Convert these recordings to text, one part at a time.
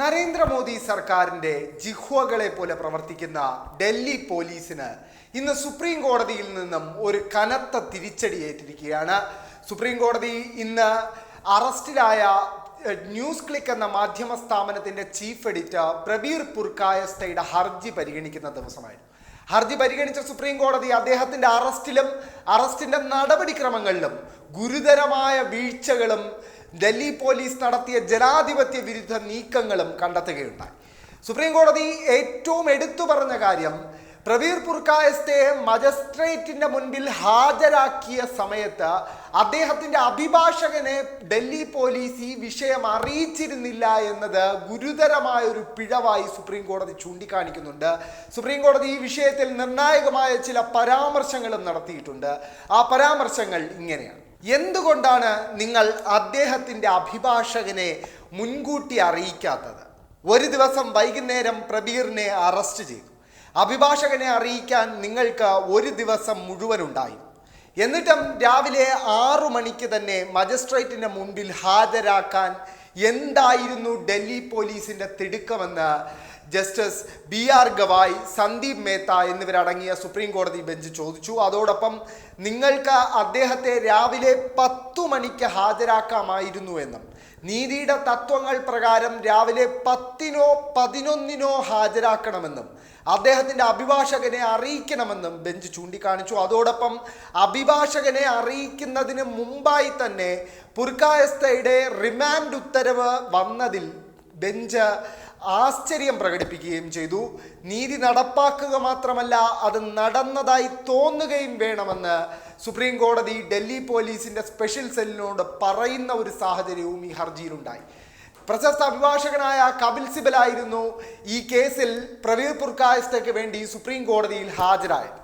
നരേന്ദ്രമോദി സർക്കാരിന്റെ ജിഹ്വകളെ പോലെ പ്രവർത്തിക്കുന്ന ഡൽഹി പോലീസിന് ഇന്ന് സുപ്രീം കോടതിയിൽ നിന്നും ഒരു കനത്ത തിരിച്ചടി ഏറ്റിരിക്കുകയാണ്. സുപ്രീം കോടതി ഇന്ന് അറസ്റ്റിലായ ന്യൂസ് ക്ലിക്ക് എന്ന മാധ്യമ സ്ഥാപനത്തിന്റെ ചീഫ് എഡിറ്റർ പ്രബീർ പുർക്കായസ്തയുടെ ഹർജി പരിഗണിക്കുന്ന ദിവസമായിരുന്നു. ഹർജി പരിഗണിച്ച സുപ്രീം കോടതി അദ്ദേഹത്തിന്റെ അറസ്റ്റിലും അറസ്റ്റിന്റെ നടപടിക്രമങ്ങളിലും ഗുരുതരമായ വീഴ്ചകളും ഡൽഹി പോലീസ് നടത്തിയ ജനാധിപത്യ വിരുദ്ധ നീക്കങ്ങളും കണ്ടെത്തുകയുണ്ടായി. സുപ്രീം കോടതി ഏറ്റവും എടുത്തു പറഞ്ഞ കാര്യം പ്രവീർ പുർക്കായസ്തയെ മജിസ്ട്രേറ്റിന്റെ മുൻപിൽ ഹാജരാക്കിയ സമയത്ത് അദ്ദേഹത്തിന്റെ അഭിഭാഷകനെ ഡൽഹി പോലീസ് ഈ വിഷയം അറിയിച്ചിരുന്നില്ല എന്നത് ഗുരുതരമായ ഒരു പിഴവായി സുപ്രീം കോടതി ചൂണ്ടിക്കാണിക്കുന്നുണ്ട്. സുപ്രീം കോടതി ഈ വിഷയത്തിൽ നിർണായകമായ ചില പരാമർശങ്ങളും നടത്തിയിട്ടുണ്ട്. ആ പരാമർശങ്ങൾ ഇങ്ങനെയാണ്. എന്തുകൊണ്ടാണ് നിങ്ങൾ അദ്ദേഹത്തിന്റെ അഭിഭാഷകനെ മുൻകൂട്ടി അറിയിക്കാത്തത്? ഒരു ദിവസം വൈകുന്നേരം പ്രബീറിനെ അറസ്റ്റ് ചെയ്തു. അഭിഭാഷകനെ അറിയിക്കാൻ നിങ്ങൾക്ക് ഒരു ദിവസം മുഴുവൻ ഉണ്ടായി എന്നിട്ടും രാവിലെ ആറു മണിക്ക് തന്നെ മജിസ്ട്രേറ്റിന്റെ മുമ്പിൽ ഹാജരാക്കാൻ എന്തായിരുന്നു ഡൽഹി പോലീസിന്റെ തിടുക്കമെന്ന് justice B R Gavai Sandeep Mehta എന്നിവരടങ്ങിയ സുപ്രീം കോടതി ബെഞ്ച് ചോദിച്ചു. അതോടൊപ്പം നിങ്ങൾക്ക് അദ്ദേഹത്തെ രാവിലെ പത്തു മണിക്ക് ഹാജരാക്കാമായിരുന്നു എന്നും നീതിയുടെ തത്വങ്ങൾ പ്രകാരം രാവിലെ പത്തിനോ പതിനൊന്നിനോ ഹാജരാക്കണമെന്നും അദ്ദേഹത്തിന്റെ അഭിഭാഷകനെ അറിയിക്കണമെന്നും ബെഞ്ച് ചൂണ്ടിക്കാണിച്ചു. അതോടൊപ്പം അഭിഭാഷകനെ അറിയിക്കുന്നതിന് മുമ്പായി തന്നെ പുർക്കായസ്തയുടെ റിമാൻഡ് ഉത്തരവ് വന്നതിൽ ബെഞ്ച് ആശ്ചര്യം പ്രകടിപ്പിക്കുകയും ചെയ്തു. നീതി നടപ്പാക്കുക മാത്രമല്ല അത് നടന്നതായി തോന്നുകയും വേണമെന്ന് സുപ്രീം കോടതി ഡൽഹി പോലീസിന്റെ സ്പെഷ്യൽ സെല്ലിനോട് പറയുന്ന ഒരു സാഹചര്യവും ഈ ഹർജിയിലുണ്ടായി. പ്രശസ്ത അഭിഭാഷകനായ കപിൽ സിബലായിരുന്നു ഈ കേസിൽ പ്രവീർ പുർക്കായസ്തയ്ക്ക് വേണ്ടി സുപ്രീം കോടതിയിൽ ഹാജരായത്.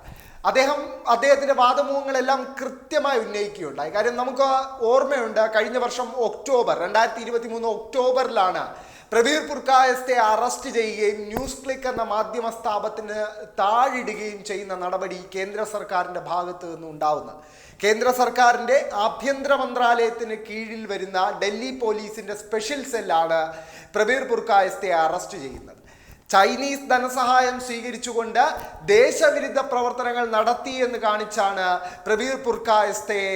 അദ്ദേഹം അദ്ദേഹത്തിന്റെ വാദമുഖങ്ങളെല്ലാം കൃത്യമായി ഉന്നയിക്കുകയുണ്ടായി. കാര്യം നമുക്ക് ഓർമ്മയുണ്ട് കഴിഞ്ഞ വർഷം ഒക്ടോബർ രണ്ടായിരത്തി ഇരുപത്തി മൂന്ന് ഒക്ടോബറിലാണ് പ്രവീർ പുർക്കായസ്തെ അറസ്റ്റ് ചെയ്യുകയും ന്യൂസ് ക്ലിക്ക് എന്ന മാധ്യമ സ്ഥാപനത്തിന് താഴിടുകയും ചെയ്യുന്ന നടപടി കേന്ദ്ര സർക്കാരിന്റെ ഭാഗത്തു നിന്നുണ്ടാവുന്നത് കേന്ദ്ര സർക്കാരിന്റെ ആഭ്യന്തര മന്ത്രാലയത്തിന് കീഴിൽ വരുന്ന ഡൽഹി പോലീസിന്റെ സ്പെഷ്യൽ സെല്ലാണ് പ്രവീർ പുർക്കായസ്തെ അറസ്റ്റ് ചെയ്യുന്നത്. ചൈനീസ് ധനസഹായം സ്വീകരിച്ചുകൊണ്ട് ദേശവിരുദ്ധ പ്രവർത്തനങ്ങൾ നടത്തി എന്ന് കാണിച്ചാണ് പ്രവീർ പുർക്കായസ്തയെ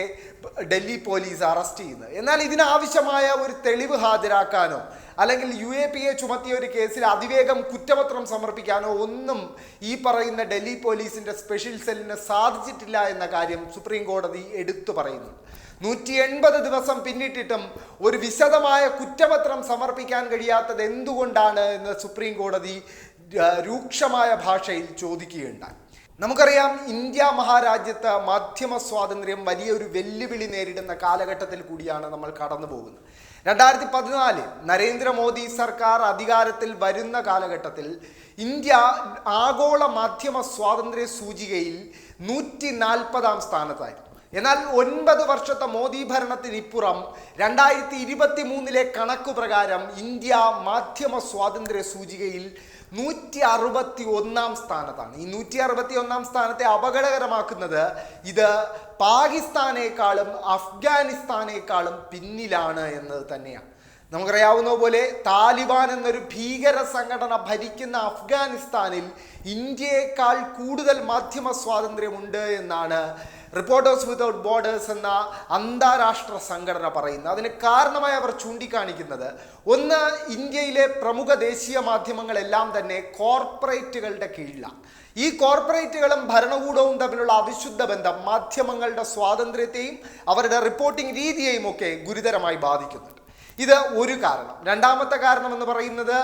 ഡൽഹി പോലീസ് അറസ്റ്റ് ചെയ്യുന്നത്. എന്നാൽ ഇതിനാവശ്യമായ ഒരു തെളിവ് ഹാജരാക്കാനോ അല്ലെങ്കിൽ യു എ പി എ ചുമത്തിയ ഒരു കേസിൽ അതിവേഗം കുറ്റപത്രം സമർപ്പിക്കാനോ ഒന്നും ഈ പറയുന്ന ഡൽഹി പോലീസിന്റെ സ്പെഷ്യൽ സെല്ലിന് സാധിച്ചിട്ടില്ല എന്ന കാര്യം സുപ്രീം കോടതി എടുത്തു പറയുന്നുണ്ട് നൂറ്റി എൺപത് ദിവസം പിന്നിട്ടിട്ടും ഒരു വിശദമായ കുറ്റപത്രം സമർപ്പിക്കാൻ കഴിയാത്തത് എന്തുകൊണ്ടാണ് എന്ന് സുപ്രീം കോടതി രൂക്ഷമായ ഭാഷയിൽ ചോദിക്കുകയുണ്ടായി. നമുക്കറിയാം ഇന്ത്യ മഹാരാജ്യത്ത് മാധ്യമ സ്വാതന്ത്ര്യം വലിയൊരു വെല്ലുവിളി നേരിടുന്ന കാലഘട്ടത്തിൽ കൂടിയാണ് നമ്മൾ കടന്നു പോകുന്നത്. രണ്ടായിരത്തി പതിനാല് നരേന്ദ്രമോദി സർക്കാർ അധികാരത്തിൽ വരുന്ന കാലഘട്ടത്തിൽ ഇന്ത്യ ആഗോള മാധ്യമ സ്വാതന്ത്ര്യ സൂചികയിൽ നൂറ്റി നാൽപ്പതാം സ്ഥാനത്തായിരുന്നു. എന്നാൽ ഒൻപത് വർഷത്തെ മോദി ഭരണത്തിനിപ്പുറം രണ്ടായിരത്തി ഇരുപത്തി മൂന്നിലെ കണക്കു പ്രകാരം ഇന്ത്യ മാധ്യമ സ്വാതന്ത്ര്യ സൂചികയിൽ നൂറ്റി അറുപത്തി ഒന്നാം സ്ഥാനത്താണ്. ഈ നൂറ്റി അറുപത്തി ഒന്നാം സ്ഥാനത്തെ അപകടകരമാക്കുന്നത് ഇത് പാകിസ്ഥാനേക്കാളും അഫ്ഗാനിസ്ഥാനേക്കാളും പിന്നിലാണ് എന്നത് തന്നെയാണ്. നമുക്കറിയാവുന്ന പോലെ താലിബാൻ എന്നൊരു ഭീകര സംഘടന ഭരിക്കുന്ന അഫ്ഗാനിസ്ഥാനിൽ ഇന്ത്യയേക്കാൾ കൂടുതൽ മാധ്യമ സ്വാതന്ത്ര്യമുണ്ട് എന്നാണ് റിപ്പോർട്ടേഴ്സ് വിതൗട്ട് ബോർഡേഴ്സ് എന്ന അന്താരാഷ്ട്ര സംഘടന പറയുന്നത് അതിന് കാരണമായി അവർ ചൂണ്ടിക്കാണിക്കുന്നത് ഒന്ന് ഇന്ത്യയിലെ പ്രമുഖ ദേശീയ മാധ്യമങ്ങളെല്ലാം തന്നെ കോർപ്പറേറ്റുകളുടെ കീഴിലാണ് ഈ കോർപ്പറേറ്റുകളും ഭരണകൂടവും തമ്മിലുള്ള അവിശുദ്ധ ബന്ധം മാധ്യമങ്ങളുടെ സ്വാതന്ത്ര്യത്തെയും അവരുടെ റിപ്പോർട്ടിംഗ് രീതിയെയും ഒക്കെ ഗുരുതരമായി ബാധിക്കുന്നുണ്ട്. ഇത് ഒരു കാരണം. രണ്ടാമത്തെ കാരണം എന്ന് പറയുന്നത്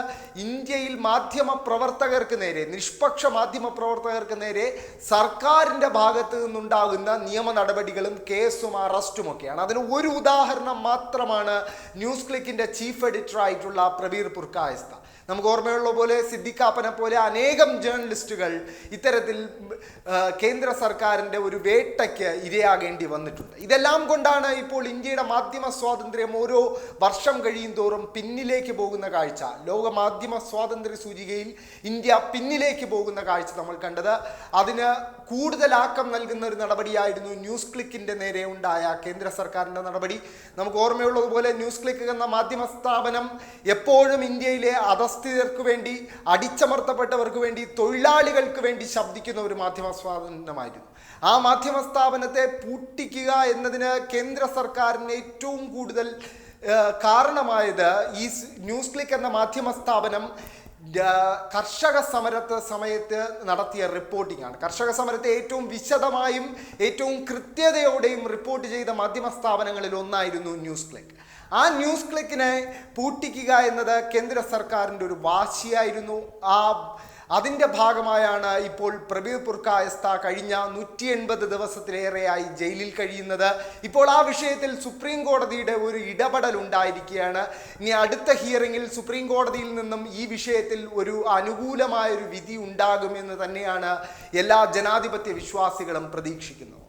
ഇന്ത്യയിൽ മാധ്യമ പ്രവർത്തകർക്ക് നേരെ നിഷ്പക്ഷ മാധ്യമ പ്രവർത്തകർക്ക് നേരെ സർക്കാരിന്റെ ഭാഗത്ത് നിന്നുണ്ടാകുന്ന നിയമ നടപടികളും കേസും അറസ്റ്റുമൊക്കെയാണ് അതിന് ഒരു ഉദാഹരണം മാത്രമാണ് ന്യൂസ് ക്ലിക്കിന്റെ ചീഫ് എഡിറ്റർ ആയിട്ടുള്ള പ്രവീർ പുർക്കായസ്ത. നമുക്ക് ഓർമ്മയുള്ള പോലെ സിദ്ദിഖാപ്പനെ പോലെ അനേകം ജേർണലിസ്റ്റുകൾ ഇത്തരത്തിൽ കേന്ദ്ര സർക്കാരിന്റെ ഒരു വേട്ടയ്ക്ക് ഇരയാകേണ്ടി വന്നിട്ടുണ്ട്. ഇതെല്ലാം കൊണ്ടാണ് ഇപ്പോൾ ഇന്ത്യയുടെ മാധ്യമ സ്വാതന്ത്ര്യം ഓരോ വർഷം കഴിയും തോറും പിന്നിലേക്ക് പോകുന്ന കാഴ്ച. ലോക മാധ്യമ സ്വാതന്ത്ര്യ സൂചികയിൽ ഇന്ത്യ പിന്നിലേക്ക് പോകുന്ന കാഴ്ച നമ്മൾ കണ്ടത്. അതിന് കൂടുതൽ ആക്കം നൽകുന്ന ഒരു നടപടിയായിരുന്നു ന്യൂസ് ക്ലിക്കിന്റെ നേരെ ഉണ്ടായ കേന്ദ്ര സർക്കാരിന്റെ നടപടി. നമുക്ക് ഓർമ്മയുള്ളതുപോലെ ന്യൂസ് ക്ലിക്ക് എന്ന മാധ്യമ സ്ഥാപനം എപ്പോഴും ഇന്ത്യയിലെ അധസ്ഥിതർക്ക് വേണ്ടി അടിച്ചമർത്തപ്പെട്ടവർക്ക് വേണ്ടി തൊഴിലാളികൾക്ക് വേണ്ടി ശബ്ദിക്കുന്ന ഒരു മാധ്യമ സ്ഥാപനമായിരുന്നു ആ മാധ്യമ സ്ഥാപനത്തെ പൂട്ടിക്കുക എന്നതിന് കേന്ദ്ര സർക്കാരിന് ഏറ്റവും കൂടുതൽ കാരണമായത് ഈ ന്യൂസ് ക്ലിക്ക് എന്ന മാധ്യമ സ്ഥാപനം കർഷക സമരത്തെ സമയത്ത് നടത്തിയ റിപ്പോർട്ടിംഗ് ആണ്. കർഷക സമരത്തെ ഏറ്റവും വിശദമായും ഏറ്റവും കൃത്യതയോടെയും റിപ്പോർട്ട് ചെയ്ത മാധ്യമ സ്ഥാപനങ്ങളിൽ ഒന്നായിരുന്നു ന്യൂസ് ക്ലിക്ക്. ആ ന്യൂസ് ക്ലിക്കിനെ പൂട്ടിക്കുക എന്നത് കേന്ദ്ര സർക്കാരിന്റെ ഒരു വാശിയായിരുന്നു. ആ അതിന്റെ ഭാഗമായാണ് ഇപ്പോൾ പ്രബീർ പുർക്കായസ്ത കഴിഞ്ഞ നൂറ്റി എൺപത് ദിവസത്തിലേറെയായി ജയിലിൽ കഴിയുന്നത്. ഇപ്പോൾ ആ വിഷയത്തിൽ സുപ്രീം കോടതിയുടെ ഒരു ഇടപെടൽ ഉണ്ടായിരിക്കുകയാണ്. ഇനി അടുത്ത ഹിയറിംഗിൽ സുപ്രീം കോടതിയിൽ നിന്നും ഈ വിഷയത്തിൽ ഒരു അനുകൂലമായ ഒരു വിധി ഉണ്ടാകുമെന്ന് തന്നെയാണ് എല്ലാ ജനാധിപത്യ വിശ്വാസികളും പ്രതീക്ഷിക്കുന്നത്